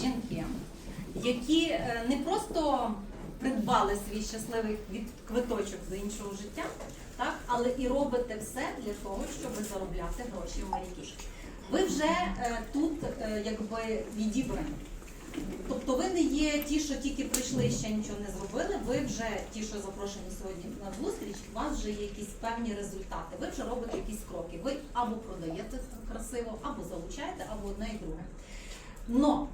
жінки, які е, не просто придбали свій щасливий квиточок до іншого життя, так, але і робите все для того, щоб заробляти гроші в Марікі. Ви вже е, тут е, якби відібрані. Тобто ви не є ті, що тільки прийшли і ще нічого не зробили. Ви вже ті, що запрошені сьогодні на зустріч, у вас вже є якісь певні результати. Ви вже робите якісь кроки. Ви або продаєте красиво, або залучаєте, або одне і друге. Но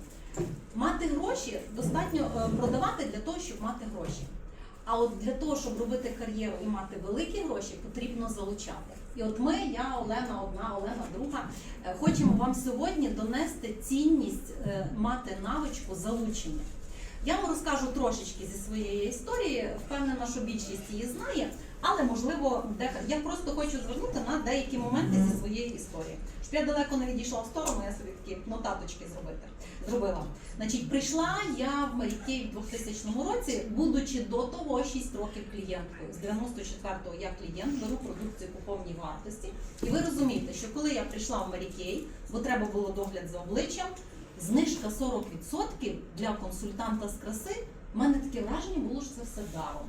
мати гроші достатньо е, продавати для того, щоб мати гроші. А от для того, щоб робити кар'єру і мати великі гроші, потрібно залучати. І от ми, я, Олена, одна, Олена, друга, е, хочемо вам сьогодні донести цінність е, мати навичку залучення. Я вам розкажу трошечки зі своєї історії. Впевнена, що більшість її знає, але можливо, де я просто хочу звернути на деякі моменти зі своєї історії. Щоб я далеко не відійшла в сторону, я собі такі нотаточки зробити зробила. Значить, прийшла я в Марікей в 2000 році, будучи до того 6 років клієнткою. З 94-го я клієнт, беру продукцію по повній вартості. І ви розумієте, що коли я прийшла в Марікей, бо треба було догляд за обличчям, знижка 40% для консультанта з краси, в мене таке враження було, що це все даром.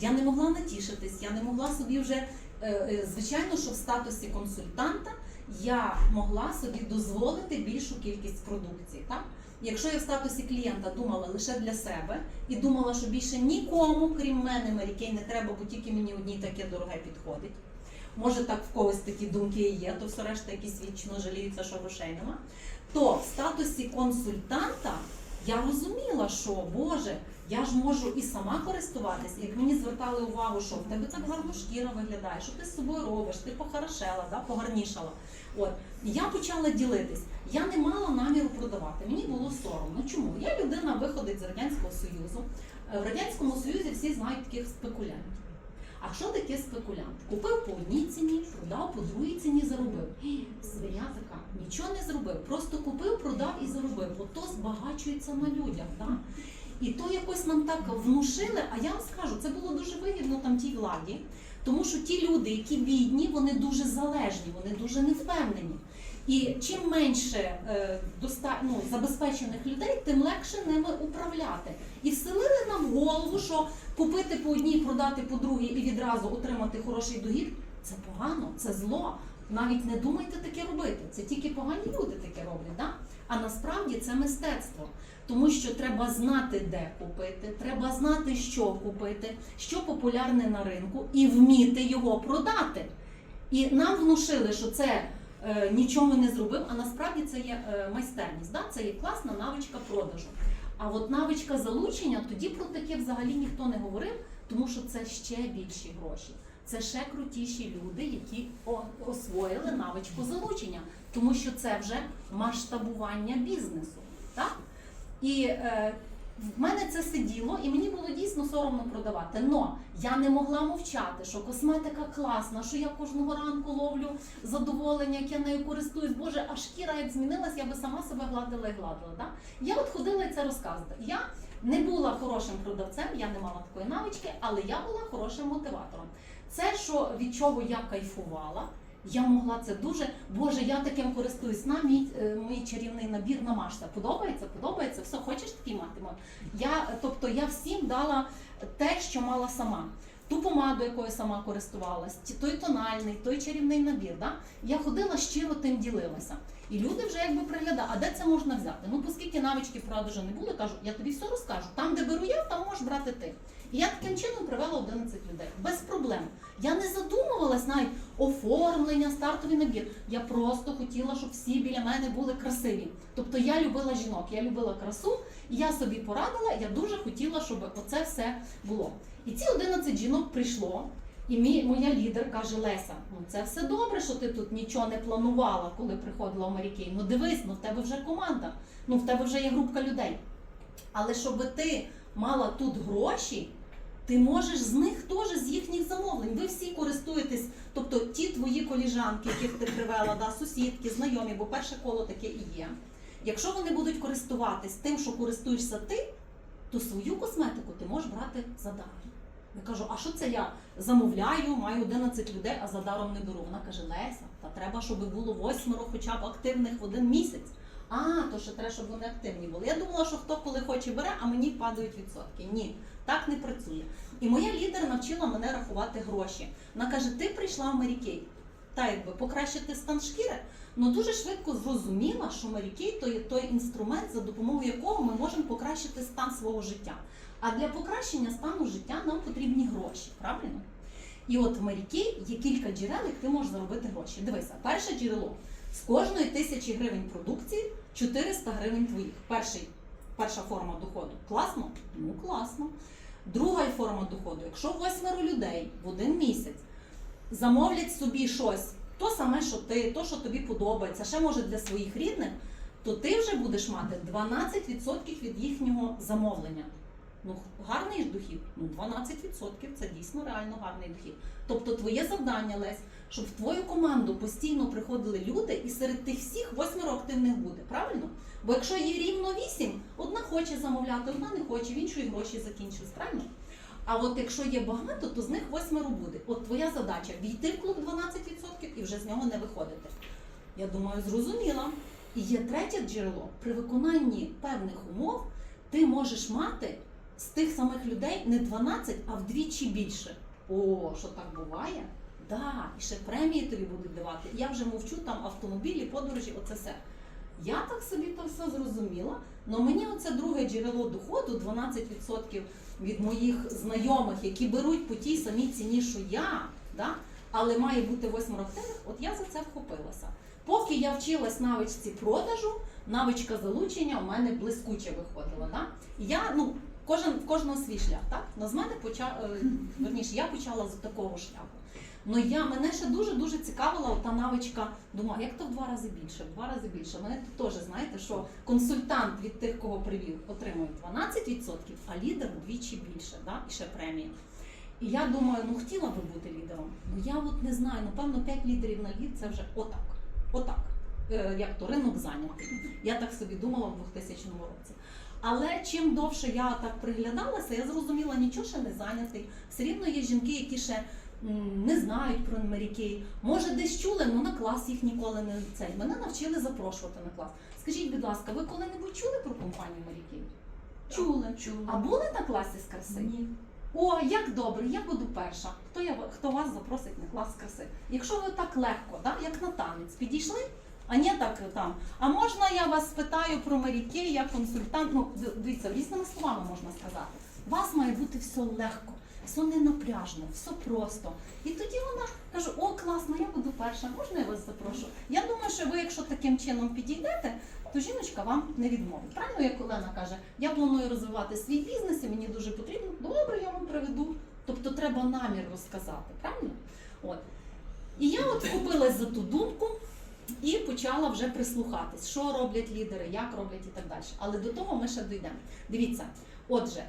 Я не могла натішитись, я не могла собі вже, е, е, звичайно, що в статусі консультанта я могла собі дозволити більшу кількість продукції. Так? Якщо я в статусі клієнта думала лише для себе і думала, що більше нікому, крім мене, Марікей, не треба, бо тільки мені одній таке дороге підходить. Може, так в когось такі думки і є, то все решта якісь вічно жаліються, що грошей нема. То в статусі консультанта я розуміла, що Боже, я ж можу і сама користуватись, як мені звертали увагу, що в тебе так гарно шкіра виглядає, що ти з собою робиш, ти похорошела, да, погарнішала. От я почала ділитись. Я не мала наміру продавати. Мені було соромно. Чому? Я людина виходить з радянського союзу. Е, В радянському союзі всі знають таких спекулянтів. А що таке спекулянт? Купив по одній ціні, продав по другій ціні, заробив. Свиня така, нічого не зробив. Просто купив, продав і заробив. Ото збагачується на людях. Так? І то якось нам так внушили, а я вам скажу, це було дуже вигідно там тій владі, тому що ті люди, які бідні, вони дуже залежні, вони дуже невпевнені. І чим менше е, ну, забезпечених людей, тим легше ними управляти. І вселили нам в голову, що купити по одній, продати по другій і відразу отримати хороший дохід це погано, це зло. Навіть не думайте таке робити. Це тільки погані люди таке роблять. Да? А насправді це мистецтво. Тому що треба знати, де купити, треба знати, що купити, що популярне на ринку, і вміти його продати. І нам внушили, що це нічого не зробив, а насправді це є е, майстерність. Да? Це є класна навичка продажу. А от навичка залучення, тоді про таке взагалі ніхто не говорив, тому що це ще більші гроші. Це ще крутіші люди, які освоїли навичку залучення, тому що це вже масштабування бізнесу. Так? І е, в мене це сиділо, і мені було дійсно соромно продавати. Но я не могла мовчати, що косметика класна, що я кожного ранку ловлю задоволення, як я нею користуюсь. Боже, а шкіра як змінилась, я би сама себе гладила і гладила. Да? Я от ходила і це розказувала. Я не була хорошим продавцем, я не мала такої навички, але я була хорошим мотиватором. Це, що від чого я кайфувала. Я могла це дуже. Боже, я таким користуюсь на мій, е, мій чарівний набір на Машта. Подобається, подобається, все, хочеш такий мати? Я, тобто я всім дала те, що мала сама. Ту помаду, якою сама користувалась, той тональний, той чарівний набір. Да? Я ходила щиро тим ділилася. І люди вже якби приглядали, а де це можна взяти? Ну, оскільки навички продажу не було, кажу, я тобі все розкажу. Там, де беру я, там можеш брати ти. І я таким чином привела 11 людей. Без проблем. Я не задумувалась навіть оформлення, стартовий набір. Я просто хотіла, щоб всі біля мене були красиві. Тобто я любила жінок, я любила красу, і я собі порадила, я дуже хотіла, щоб оце все було. І ці 11 жінок прийшло. І мій, моя лідер каже: Леся, ну це все добре, що ти тут нічого не планувала, коли приходила в Марікей. Ну дивись, ну в тебе вже команда, ну в тебе вже є групка людей. Але щоб ти мала тут гроші, ти можеш з них теж з їхніх замовлень. Ви всі користуєтесь, тобто ті твої коліжанки, яких ти привела, да, сусідки, знайомі, бо перше коло таке і є. Якщо вони будуть користуватись тим, що користуєшся ти, то свою косметику ти можеш брати за даром. Я кажу, а що це я замовляю, маю 11 людей, а за даром не беру. Вона каже, Леся, та треба, щоб було восьмеро хоча б активних в один місяць. А, то що треба, щоб вони активні були. Я думала, що хто коли хоче бере, а мені падають відсотки. Ні, так не працює. І моя лідер навчила мене рахувати гроші. Вона каже: ти прийшла в Марікей, та якби покращити стан шкіри, але дуже швидко зрозуміла, що Марікей то є той інструмент, за допомогою якого ми можемо покращити стан свого життя. А для покращення стану життя нам потрібні гроші, правильно? І от в Марікей є кілька джерел, як ти можеш заробити гроші. Дивися, перше джерело з кожної тисячі гривень продукції 400 гривень твоїх. Перший, перша форма доходу. Класно? Ну класно. Друга форма доходу, якщо восьмеро людей в один місяць замовлять собі щось, то саме, що ти, то, що тобі подобається, ще може для своїх рідних, то ти вже будеш мати 12% від їхнього замовлення. Ну, гарний ж дохід. Ну, 12% це дійсно реально гарний дохід. Тобто твоє завдання, Лесь, щоб в твою команду постійно приходили люди, і серед тих всіх восьмеро активних буде, правильно? Бо якщо є рівно вісім, одна хоче замовляти, одна не хоче, в іншої гроші закінчились, правильно? А от якщо є багато, то з них восьмеро буде. От твоя задача війти в клуб 12% і вже з нього не виходити. Я думаю, зрозуміла. І є третє джерело. При виконанні певних умов ти можеш мати з тих самих людей не 12, а вдвічі більше. О, що так буває? Да, і ще премії тобі будуть давати. Я вже мовчу там автомобілі, подорожі, оце все. Я так собі то все зрозуміла, але мені оце друге джерело доходу, 12% від моїх знайомих, які беруть по тій самій ціні, що я, да? але має бути восьмеро активних, от я за це вхопилася. Поки я вчилась навичці продажу, навичка залучення у мене блискуче виходила. Да? Я, ну, кожен, в кожного свій шлях, так? Но з мене поча... е, верніше, я почала з такого шляху. Ну я мене ще дуже дуже цікавила та навичка. Думаю, як то в два рази більше, в два рази більше. Мене тут теж знаєте, що консультант від тих, кого привів, отримує 12%, а лідер вдвічі більше, да? і ще премія. І я думаю, ну хотіла би бути лідером. Ну я от не знаю, напевно, 5 лідерів на лід це вже отак. Отак. Е, як то ринок зайнятий. Я так собі думала в 2000 році. Але чим довше я так приглядалася, я зрозуміла, нічого ще не зайнятий. Все рівно є жінки, які ще не знають про Марікей. Може, десь чули, але на клас їх ніколи не цей. Мене навчили запрошувати на клас. Скажіть, будь ласка, ви коли-небудь чули про компанію Марікей? Чули. Чула. А були на класі з краси? Ні. О, як добре, я буду перша. Хто я хто вас запросить на клас краси? Якщо ви так легко, да, як на танець, підійшли, а не так там. А можна я вас спитаю про Марікей, я консультант? Ну, дивіться, різними словами можна сказати. У вас має бути все легко, все не напряжно, все просто. І тоді вона каже: О, класно, я буду перша, можна я вас запрошу? Я думаю, що ви, якщо таким чином підійдете, то жіночка вам не відмовить. Правильно, як Олена каже, я планую розвивати свій бізнес, і мені дуже потрібно. Добре, я вам приведу. Тобто треба намір розказати, правильно? От. І я от вхопилась за ту думку і почала вже прислухатись, що роблять лідери, як роблять і так далі. Але до того ми ще дійдемо. Дивіться, отже,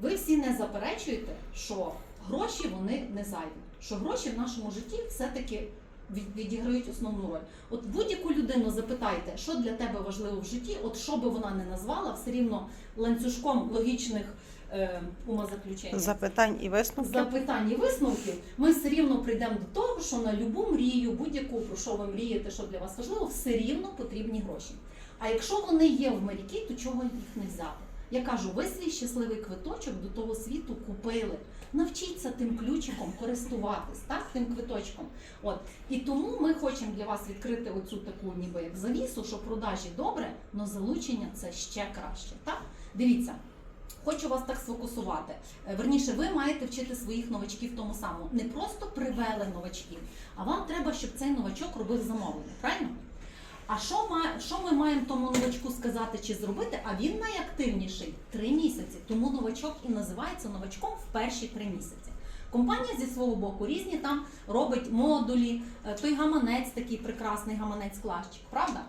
ви всі не заперечуєте, що гроші вони не зайві, що гроші в нашому житті все-таки від- відіграють основну роль. От будь-яку людину запитайте, що для тебе важливо в житті, от що би вона не назвала, все рівно ланцюжком логічних е, умозаключень. Запитань і висновків. Запитань і висновків, ми все рівно прийдемо до того, що на любу мрію, будь-яку про що ви мрієте, що для вас важливо, все рівно потрібні гроші. А якщо вони є в Марікі, то чого їх не взяти? Я кажу, ви свій щасливий квиточок до того світу купили. Навчіться тим ключиком користуватись, так, тим квиточком. От і тому ми хочемо для вас відкрити оцю таку, ніби як завісу, що продажі добре, але залучення це ще краще. Так, дивіться. Хочу вас так сфокусувати. Е, Верніше, ви маєте вчити своїх новачків тому самому. Не просто привели новачків, а вам треба, щоб цей новачок робив замовлення. Правильно? А що, що ми маємо тому новачку сказати чи зробити? А він найактивніший три місяці. Тому новачок і називається новачком в перші три місяці. Компанія зі свого боку різні там робить модулі, е, той гаманець, такий прекрасний гаманець клащик, правда?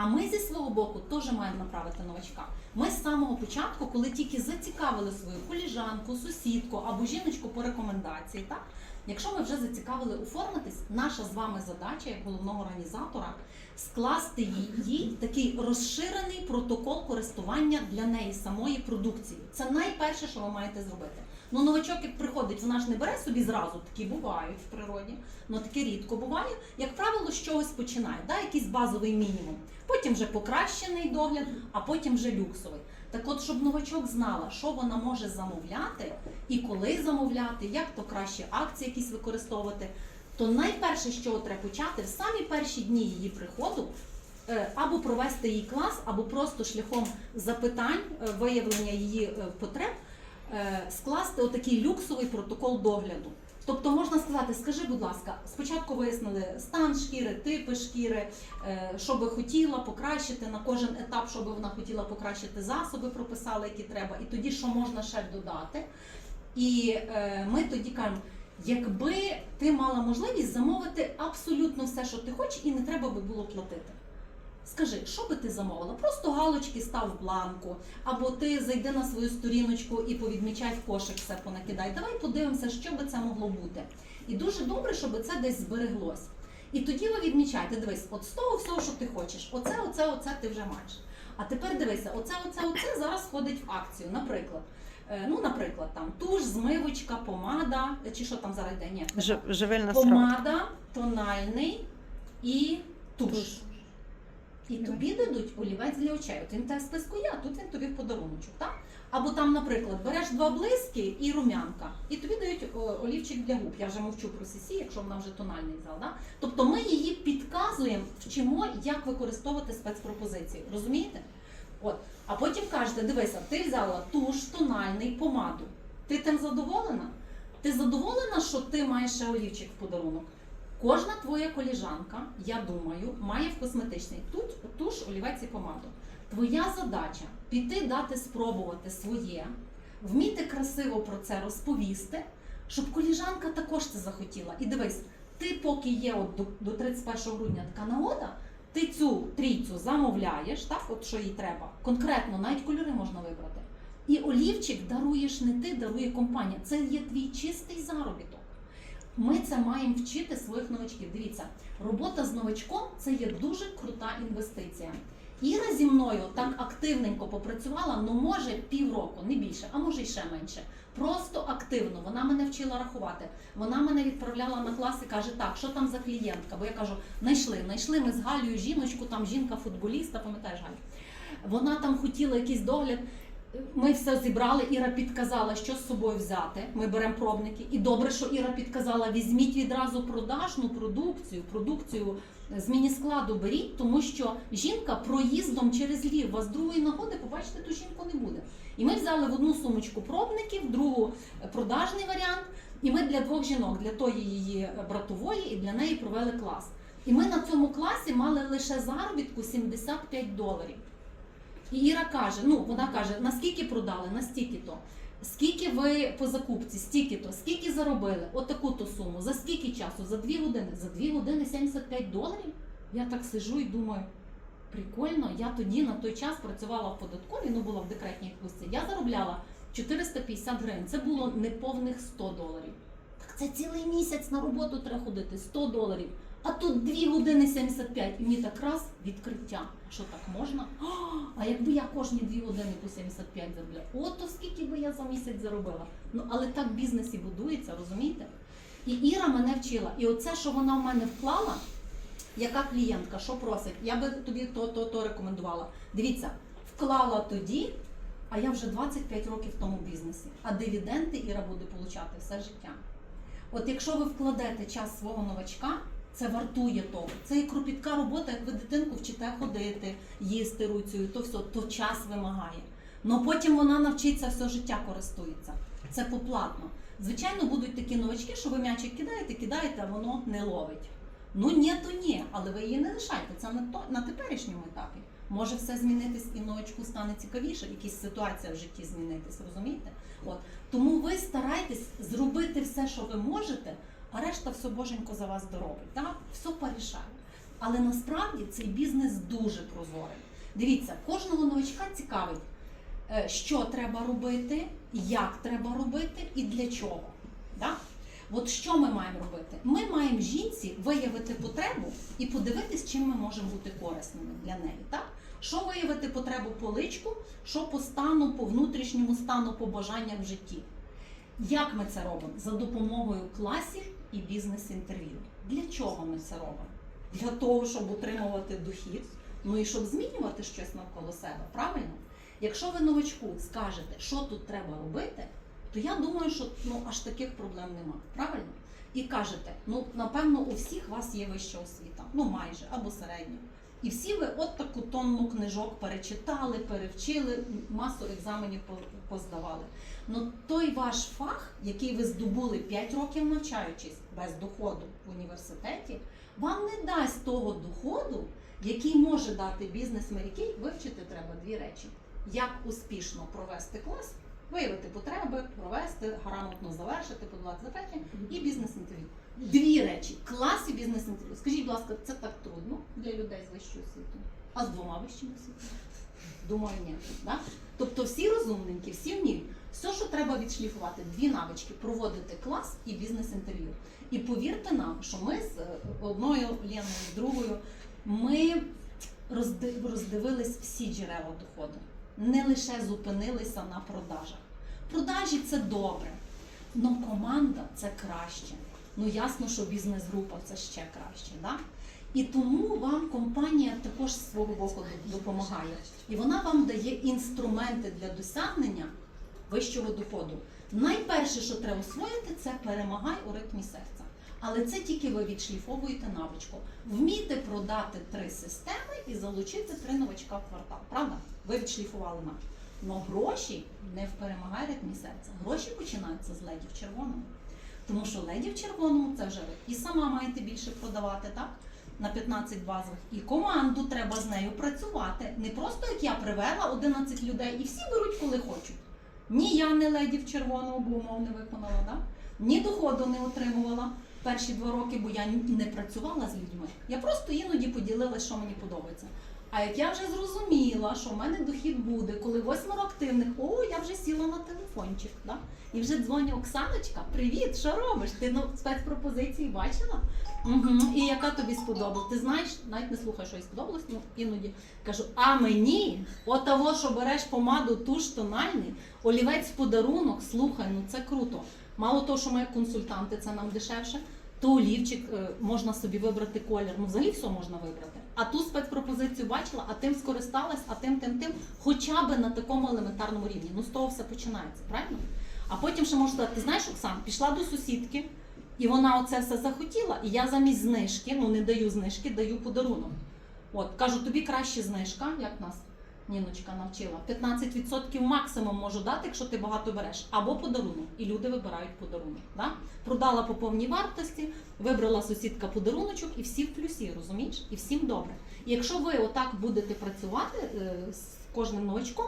А ми зі свого боку теж маємо направити новачка. Ми з самого початку, коли тільки зацікавили свою коліжанку, сусідку або жіночку по рекомендації, так? Якщо ми вже зацікавили оформитись, наша з вами задача як головного організатора скласти їй, такий розширений протокол користування для неї самої продукції. Це найперше, що ви маєте зробити. Ну, новачок, як приходить, вона ж не бере собі зразу, такі бувають в природі, але таке рідко буває. Як правило, з чогось починає, да? якийсь базовий мінімум. Потім вже покращений догляд, а потім вже люксовий. Так от, щоб новачок знала, що вона може замовляти і коли замовляти, як то краще акції якісь використовувати, то найперше, з чого треба почати, в самі перші дні її приходу, е, або провести їй клас, або просто шляхом запитань, е, виявлення її е, потреб, скласти отакий люксовий протокол догляду. Тобто можна сказати, скажи, будь ласка, спочатку вияснили стан шкіри, типи шкіри, е, що би хотіла покращити на кожен етап, що би вона хотіла покращити, засоби прописали, які треба, і тоді що можна ще додати. І е, ми тоді кажемо, якби ти мала можливість замовити абсолютно все, що ти хочеш, і не треба би було платити. Скажи, що би ти замовила? Просто галочки став в бланку, або ти зайди на свою сторіночку і повідмічай в кошик все понакидай. Давай подивимося, що би це могло бути. І дуже добре, щоб це десь збереглось. І тоді ви відмічаєте, дивись, от з того всього, що ти хочеш, оце, оце, оце ти вже маєш. А тепер дивися, оце, оце, оце зараз входить в акцію. Наприклад, Е, ну, наприклад, там туш, змивочка, помада, е, чи що там зараз йде? Ні, Ж- так. Живильна помада, тональний і туш. Туш. І тобі дадуть олівець для очей. От він те списку а тут він тобі в подаруночок, так? Або там, наприклад, береш два блиски і рум'янка, і тобі дають олівчик для губ. Я вже мовчу про сісі, якщо вона вже тональний взяла. Да? Тобто ми її підказуємо, вчимо, як використовувати спецпропозиції. Розумієте? От. А потім кажете, дивися, ти взяла туш, тональний, помаду. Ти тим задоволена? Ти задоволена, що ти маєш ще олівчик в подарунок? Кожна твоя коліжанка, я думаю, має в косметичний тут туш, олівець і помаду. Твоя задача піти дати спробувати своє, вміти красиво про це розповісти, щоб коліжанка також це захотіла. І дивись, ти поки є от до, до 31 грудня така нагода, ти цю трійцю замовляєш, так, от що їй треба. Конкретно, навіть кольори можна вибрати. І олівчик даруєш не ти, дарує компанія. Це є твій чистий заробіток. Ми це маємо вчити своїх новачків. Дивіться, робота з новачком це є дуже крута інвестиція. Іра зі мною так активненько попрацювала, ну може півроку, не більше, а може й ще менше. Просто активно. Вона мене вчила рахувати. Вона мене відправляла на клас і каже, так, що там за клієнтка? Бо я кажу, знайшли, знайшли ми з Галею жіночку, там жінка-футболіста, пам'ятаєш Галю? Вона там хотіла якийсь догляд. Ми все зібрали, Іра підказала, що з собою взяти. Ми беремо пробники. І добре, що Іра підказала, візьміть відразу продажну продукцію, продукцію з міні-складу беріть, тому що жінка проїздом через Львів, вас другої нагоди побачити ту жінку не буде. І ми взяли в одну сумочку пробників, другу продажний варіант. І ми для двох жінок, для тої її братової і для неї провели клас. І ми на цьому класі мали лише заробітку 75 доларів. І Іра каже: ну вона каже, наскільки продали, настільки то. Скільки ви по закупці, стільки то, скільки заробили, отаку то суму, за скільки часу? За дві години. За дві години 75 доларів. Я так сижу і думаю, прикольно, я тоді на той час працювала в податковій, ну була в декретній відпустці. Я заробляла 450 гривень. Це було неповних 100 доларів. Так це цілий місяць на роботу треба ходити, 100 доларів. А тут 2 години 75, і мені так раз відкриття. Що так можна? А, якби я кожні 2 години по 75 заробляла, от то скільки би я за місяць заробила. Ну але так бізнес і будується, розумієте? І Іра мене вчила. І оце, що вона в мене вклала, яка клієнтка, що просить, я би тобі то, то, то рекомендувала. Дивіться, вклала тоді, а я вже 25 років в тому бізнесі. А дивіденди Іра буде получати все життя. От якщо ви вкладете час свого новачка, це вартує того. Це і кропітка робота, як ви дитинку вчите ходити, їсти руцею, то все, то час вимагає. Но потім вона навчиться все життя користується. Це поплатно. Звичайно, будуть такі новачки, що ви м'ячик кидаєте, кидаєте, а воно не ловить. Ну ні, то ні, але ви її не лишайте. Це на, то, на теперішньому етапі. Може все змінитись і новачку стане цікавіше, якась ситуація в житті змінитись, розумієте? От. Тому ви старайтесь зробити все, що ви можете, а решта все боженько за вас доробить. Так? Все порішає. Але насправді цей бізнес дуже прозорий. Дивіться, кожного новачка цікавить, е, що треба робити, як треба робити і для чого. Так? От що ми маємо робити? Ми маємо жінці виявити потребу і подивитись, чим ми можемо бути корисними для неї. Так? Що виявити потребу по личку, що по стану, по внутрішньому стану, по бажаннях в житті. Як ми це робимо? За допомогою класів і бізнес-інтерв'ю. Для чого ми це робимо? Для того, щоб отримувати дохід, ну і щоб змінювати щось навколо себе, правильно? Якщо ви новачку скажете, що тут треба робити, то я думаю, що ну аж таких проблем нема. Правильно? І кажете, ну напевно, у всіх вас є вища освіта, ну майже або середня. І всі ви от таку тонну книжок перечитали, перевчили, масу екзаменів поздавали. Ну той ваш фах, який ви здобули 5 років навчаючись без доходу в університеті, вам не дасть того доходу, який може дати бізнес Мері Вивчити треба дві речі: як успішно провести клас, виявити потреби, провести, грамотно завершити, подавати запитання і бізнес-інтерв'ю. Дві речі: клас і бізнес-інтерв'ю. Скажіть, будь ласка, це так трудно для людей з вищою освітою. А з двома вищими освітами? Думаю, ні. Да? Тобто всі розумненькі, всі вміють. Все, що треба відшліфувати, дві навички проводити клас і бізнес-інтерв'ю. І повірте нам, що ми з е, одною Леною, з другою, ми розди- роздивились всі джерела доходу, не лише зупинилися на продажах. Продажі це добре, але команда це краще. Ну ясно, що бізнес-група це ще краще. Да? І тому вам компанія також з свого боку допомагає. І вона вам дає інструменти для досягнення вищого доходу. Найперше, що треба освоїти, це перемагай у ритмі серця. Але це тільки ви відшліфовуєте навичку. Вміти продати три системи і залучити три новачка в квартал. Правда? Ви відшліфували навичку. Но гроші не в перемагай ритмі серця. Гроші починаються з леді в червоному. Тому що леді в червоному це вже ви і сама маєте більше продавати, так? На 15 базових. І команду треба з нею працювати. Не просто як я привела 11 людей і всі беруть, коли хочуть. Ні я не леді в червоному, бо умов не виконала, да? ні доходу не отримувала перші два роки, бо я не працювала з людьми. Я просто іноді поділилася, що мені подобається. А як я вже зрозуміла, що в мене дохід буде, коли восьмеро активних, о, я вже сіла на телефончик, да? і вже дзвоню Оксаночка, привіт, що робиш? Ти ну, спецпропозиції бачила? Угу. І яка тобі сподобалась? Ти знаєш, навіть не слухай, що їй сподобалось, ну іноді кажу, а мені, от того, що береш помаду туш тональний, олівець в подарунок, слухай, ну це круто. Мало того, що ми консультанти, це нам дешевше, то е, можна собі вибрати колір. Ну, взагалі все можна вибрати. А ту спецпропозицію бачила, а тим скористалась, а тим, тим, тим, хоча б на такому елементарному рівні. Ну з того все починається, правильно? А потім ще можу сказати, ти знаєш, Оксан, пішла до сусідки, і вона оце все захотіла, і я замість знижки, ну не даю знижки, даю подарунок. От, кажу, тобі краще знижка, як нас Ніночка навчила. 15% максимум можу дати, якщо ти багато береш, або подарунок. І люди вибирають подарунок. Да? Продала по повній вартості, вибрала сусідка подаруночок, і всі в плюсі, розумієш? І всім добре. І якщо ви отак будете працювати е, з кожним новачком,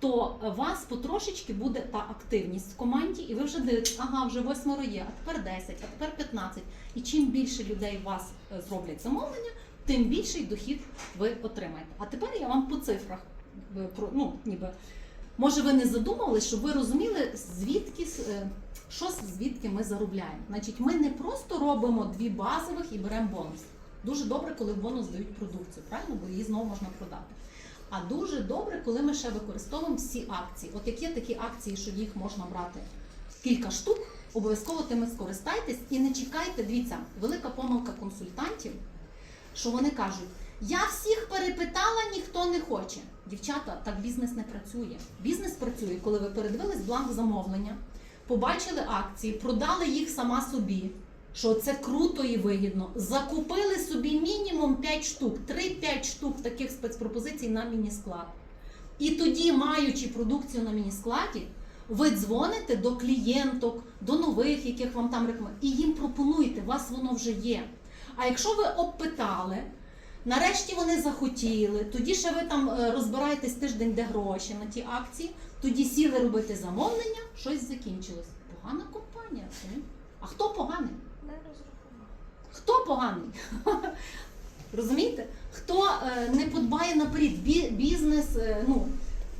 то вас потрошечки буде та активність в команді, і ви вже дивитесь, ага, вже восьмеро є, а тепер 10, а тепер 15. І чим більше людей вас е, зроблять замовлення, тим більший дохід ви отримаєте. А тепер я вам по цифрах ну ніби. Може, ви не задумували, щоб ви розуміли, звідки е, що звідки ми заробляємо. Значить, ми не просто робимо дві базових і беремо бонус. Дуже добре, коли бонус дають продукцію, правильно? Бо її знову можна продати. А дуже добре, коли ми ще використовуємо всі акції. От як є такі акції, що їх можна брати кілька штук, обов'язково тими скористайтесь і не чекайте. Дивіться, велика помилка консультантів, що вони кажуть: я всіх перепитала, ніхто не хоче. Дівчата, так бізнес не працює. Бізнес працює, коли ви передивились бланк замовлення, побачили акції, продали їх сама собі. Що це круто і вигідно. Закупили собі мінімум 5 штук, 3-5 штук таких спецпропозицій на міні-склад. І тоді, маючи продукцію на міні-складі, ви дзвоните до клієнток, до нових, яких вам там рекомендують, і їм пропонуєте, у вас воно вже є. А якщо ви обпитали, нарешті вони захотіли, тоді ще ви там е, розбираєтесь тиждень, де гроші на ті акції, тоді сіли робити замовлення, щось закінчилось. Погана компанія. А хто поганий? Не розрахував. Хто поганий? Розумієте? Хто е, не подбає наперед? Бі- бізнес, е, ну,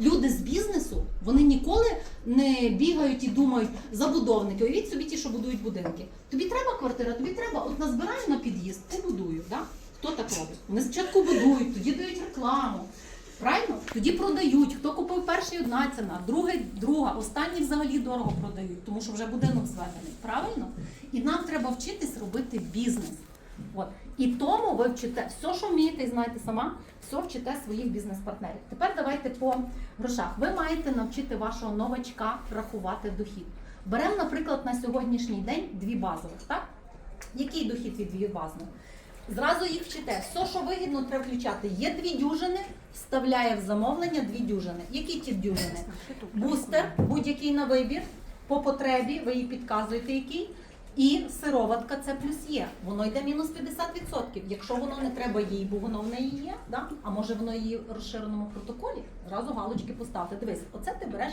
люди з бізнесу, вони ніколи не бігають і думають, забудовники, уявіть собі ті, що будують будинки. Тобі треба квартира, тобі треба, от назбираю на під'їзд, побудую. Да? Хто так робить? Вони спочатку будують, тоді дають рекламу. Правильно? Тоді продають. Хто купив перший одна ціна, другий друга, останній взагалі дорого продають, тому що вже будинок зведений. Правильно? І нам треба вчитись робити бізнес. От. І тому ви вчите все, що вмієте і знаєте сама, все вчите своїх бізнес-партнерів. Тепер давайте по грошах. Ви маєте навчити вашого новачка рахувати дохід. Беремо, наприклад, на сьогоднішній день дві базових, так? Який дохід від дві базових? Зразу їх вчите. Все, що вигідно, треба включати. Є дві дюжини, вставляє в замовлення дві дюжини. Які ті дюжини? Бустер, будь-який на вибір, по потребі, ви їй підказуєте який. І сироватка це плюс є. Воно йде мінус 50%. Якщо воно не треба їй, бо воно в неї є, да? а може воно її в розширеному протоколі, зразу галочки поставте. Дивись, оце ти береш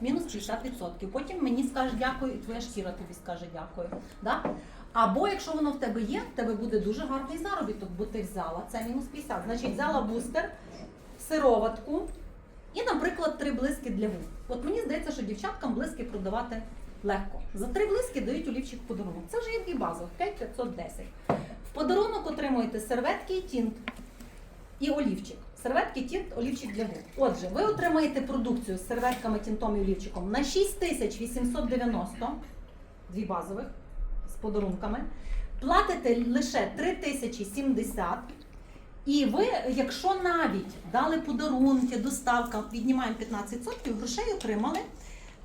мінус 50%. Потім мені скаже дякую, і твоя шкіра тобі скаже дякую. Да? Або якщо воно в тебе є, в тебе буде дуже гарний заробіток, бо ти взяла це мінус 50. Значить, взяла бустер, сироватку і, наприклад, три блиски для губ. От мені здається, що дівчаткам блиски продавати легко. За три блиски дають олівчик в подарунок. Це вже є дві базових, 5510. В подарунок отримуєте серветки і тінт і олівчик. Серветки, тінт, олівчик для губ. Отже, ви отримаєте продукцію з серветками, тінтом і олівчиком на 6890, дві базових подарунками. Платите лише 3070. І ви, якщо навіть дали подарунки, доставка, віднімаємо 15%, грошей отримали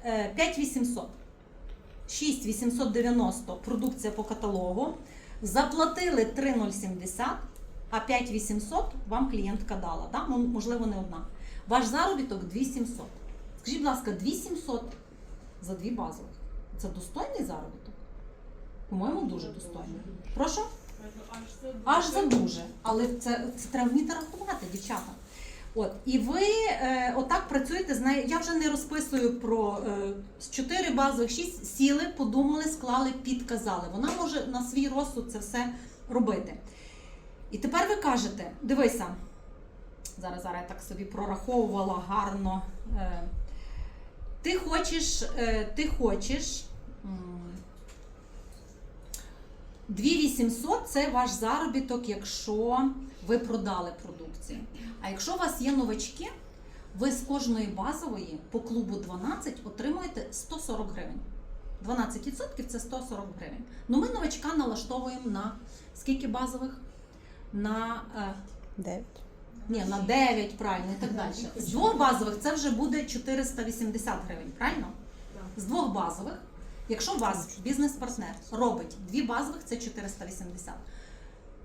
е, 5800. 6890 продукція по каталогу. Заплатили 3070, а 5800 вам клієнтка дала. Да? Ну, можливо, не одна. Ваш заробіток 2700. Скажіть, будь ласка, 2700 за дві базових. Це достойний заробіток? По-моєму, дуже достойний. Прошу? Аж за дуже. Але це, це треба вміти рахувати, дівчата. От, і ви е, отак працюєте з. Я вже не розписую про е, з 4 базових 6 сіли, подумали, склали, підказали. Вона може на свій розсуд це все робити. І тепер ви кажете: дивися, зараз, зараз я так собі прораховувала гарно. Е, ти хочеш, е, ти хочеш. М, 2800 це ваш заробіток, якщо ви продали продукцію. А якщо у вас є новачки, ви з кожної базової по клубу 12 отримуєте 140 гривень. 12% це 140 гривень. Ну ми новачка налаштовуємо на скільки базових? На, е, Дев'ять. ні, на 9, правильно, і так далі. З двох базових це вже буде 480 гривень, правильно? З двох базових, якщо вас бізнес-партнер робить дві базових, це 480.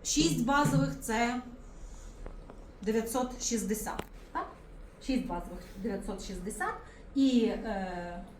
Шість базових це 960. Так? Шість базових 960. І е,